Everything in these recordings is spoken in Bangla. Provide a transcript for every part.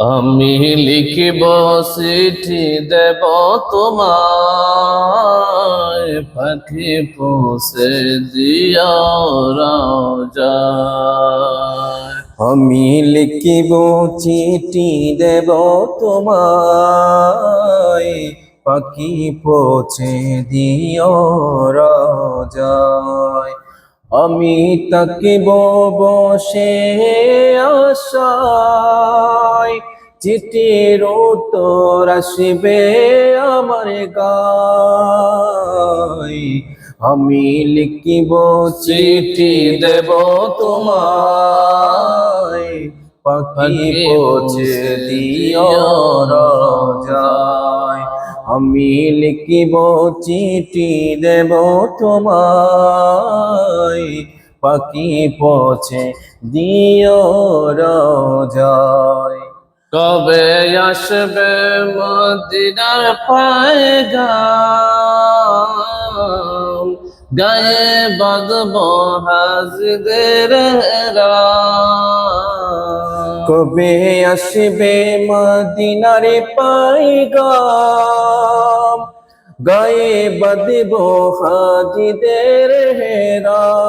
আমি লিখিব চিঠি দেব তোমায়। পাখি দিও রাজায়। আমি লিখিব চিঠি দেব তোমায়। পাখি পৌঁছে দিও রাজায়। আমি তাকিব বসে আশায় চিঠির উত্তর আসবে আমার গায়। আমি লিখিব চিঠি দেব তোমায় পাখি পৌঁছে দিও রাজায় আমি লিখিব চিঠি দেব তোমায়। পাখি পছে দিও রাজায়। কবে আসবে মদিনার পায়গাম। গায়ে বাঁধব হাজদের। কবে আসবে মদিনারে পাইগাম? গায়ে বাঁধব হাজিদের হেরাম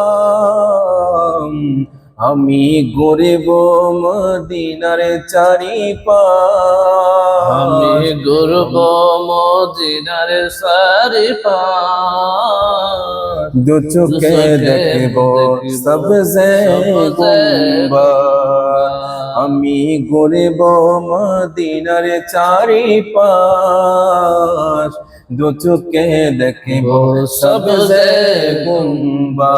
আমি গরিব মদিনার চারি আমি আমি গুরব মদিনার সারি পা দু চোখে দেখব সবজে গুম্বা। আমি গরিব মদিনার চারি পাশ দু চোখে দেখব সবজে গুম্বা।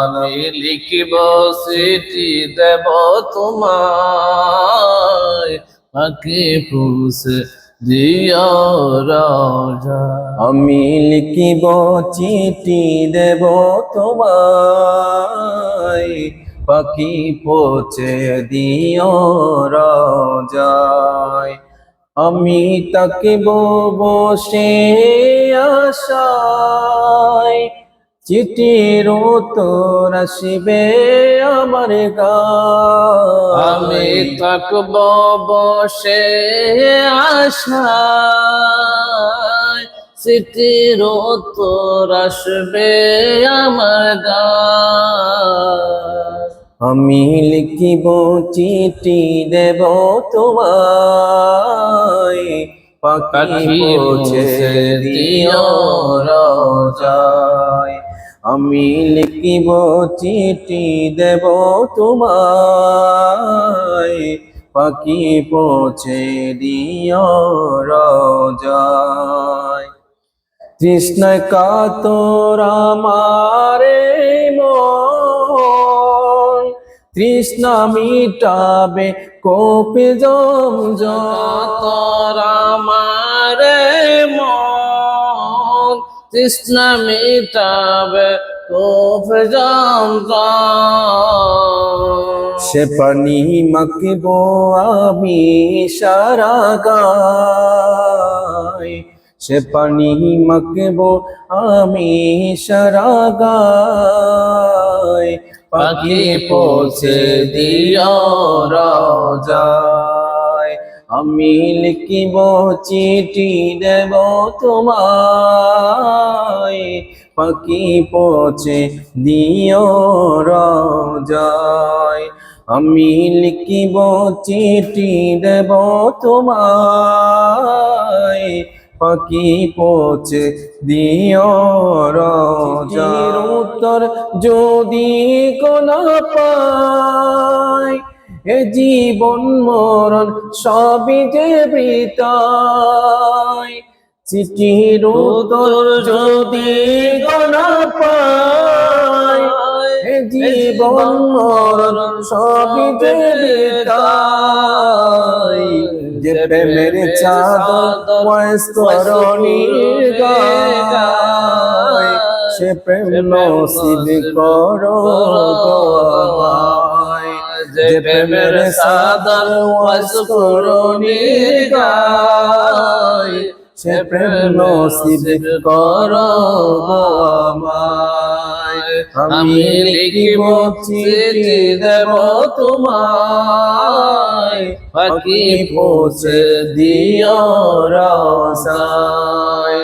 আমি লিখিব চিঠি দেব তোমায়। পাখি পুষে দিও রাজা। আমি লিখিব চিঠি দেব তোমায়, পাখি পৌঁছে দিও রাজায়। আমি তাকিব বসে আশায় চিঠির উত্তর আসবে আমার আমি থাকব বসে আশা চিঠির উত্তর আসবে আমার গায়। আমি লিখিব চিঠি দেব তোমায়। পাখি পৌঁছে দিও রাজায়। আমি লিখিব চিঠি দেব তোমায়। পাখি পৌঁছে দিও রাজায়। তৃষ্ণায় কাতর আমারে মন। তৃষ্ণা মিটাবে কোপে জম তোর আমারে মন। তৃষ্ণা মিটাবে কোফ সে পানি মাখব আমি সারা গায়। সে পানি মাখব আমি সারা গায়। পাখি পৌঁছে দিও রাজায় আমি লিখিব চিঠি দেব তোমায়। পাখি পচে দিও রাজায়। আমি লিখিব চিঠি দেব তোমায়। পাখি পৌঁছে দিও রাজার উত্তর যদি কোন পাই এ জীবন মরণ সবই যে চিঠির উত্তর যদি পাই এ জীবন মরণ সবই যে যে প্রেমের চাঁদ বয়স গায়, সে প্রেম নসিব করো। যে প্রেমের সাদর ওয়াজ করণীর গায় সে প্রেম নসিব করো আমায়। আমি লিখিব চিঠি দেব তোমায় পাখি পৌঁছে দিও রসায়।